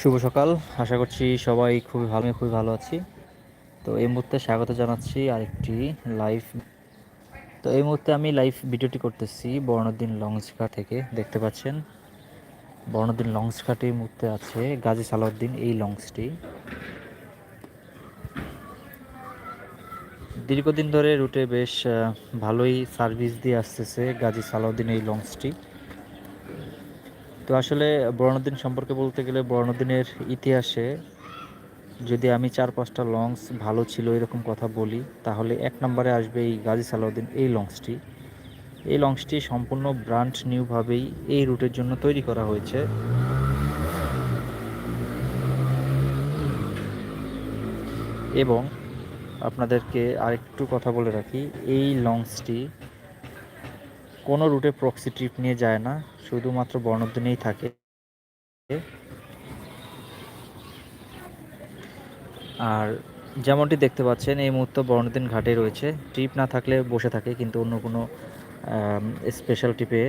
শুভ সকাল। আশা করছি সবাই খুবই ভালো খুবই ভালো আছি। তো এই মুহূর্তে স্বাগত জানাচ্ছি আরেকটি লাইভ তো এই মুহূর্তে আমি লাইভ ভিডিওটি করতেছি বর্ণদিন লঞ্চঘাট থেকে, দেখতে পাচ্ছেন? বর্ণদিন লঞ্চঘাটে এই মুহূর্তে আছে গাজী সালাউদ্দিন, এই লঞ্চটি দীর্ঘদিন ধরে রুটে বেশ ভালোই সার্ভিস দিয়ে আসতেছে গাজী সালাউদ্দিন এই লঞ্চটি তো আসলে বর্ণদিন সম্পর্কে বলতে গেলে বর্ণদিনের ইতিহাসে যদি আমি চার পাঁচটা লঞ্চ ভালো ছিল এরকম কথা বলি, তাহলে এক নম্বরে আসবে এই গাজী সালাউদ্দিন এই লঞ্চটি। এই লঞ্চটি সম্পূর্ণ ব্রান্ড নিউভাবেই এই রুটের জন্য তৈরি করা হয়েছে। এবং আপনাদেরকে আরেকটু কথা বলে রাখি, এই লঞ্চটি কোনো রুটে প্রক্সি ট্রিপ নিয়ে যায় না, শুধুমাত্র বর্ণদিনেই থাকে। আর যেমনটি দেখতে পাচ্ছেন, এই মুহূর্তে বর্ণদিন ঘাটে রয়েছে। ট্রিপ না থাকলে বসে থাকে, কিন্তু অন্য কোনো স্পেশাল ট্রিপে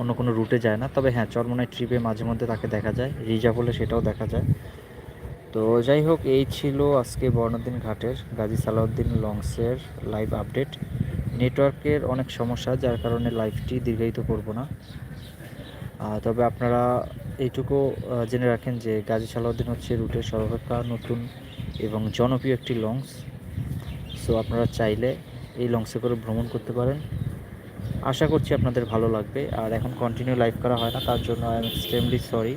অন্য কোনো রুটে যায় না। তবে হ্যাঁ চরমনাই ট্রিপে মাঝে মধ্যে তাকে দেখা যায় রিজার্ভ হলে সেটাও দেখা যায়। তো যাই হোক, এই ছিল আজকে বর্ণদিন ঘাটের গাজী সালাউদ্দিন লংসের লাইভ আপডেট নেটওয়ার্কের অনেক সমস্যা, যার কারণে লাইভটি দীর্ঘায়িত করব না। তবে আপনারা এইটুকু জেনে রাখেন যে গাজী সালাউদ্দিন হচ্ছে রুটের সর্বাপেক্ষা নতুন এবং জনপ্রিয় একটি লঞ্চ। সো আপনারা চাইলে এই লঞ্চে করে ভ্রমণ করতে পারেন। আশা করছি আপনাদের ভালো লাগবে। আর এখন কন্টিনিউ লাইভ করা হয় না, তার জন্য আই এম এক্সট্রিমলি সরি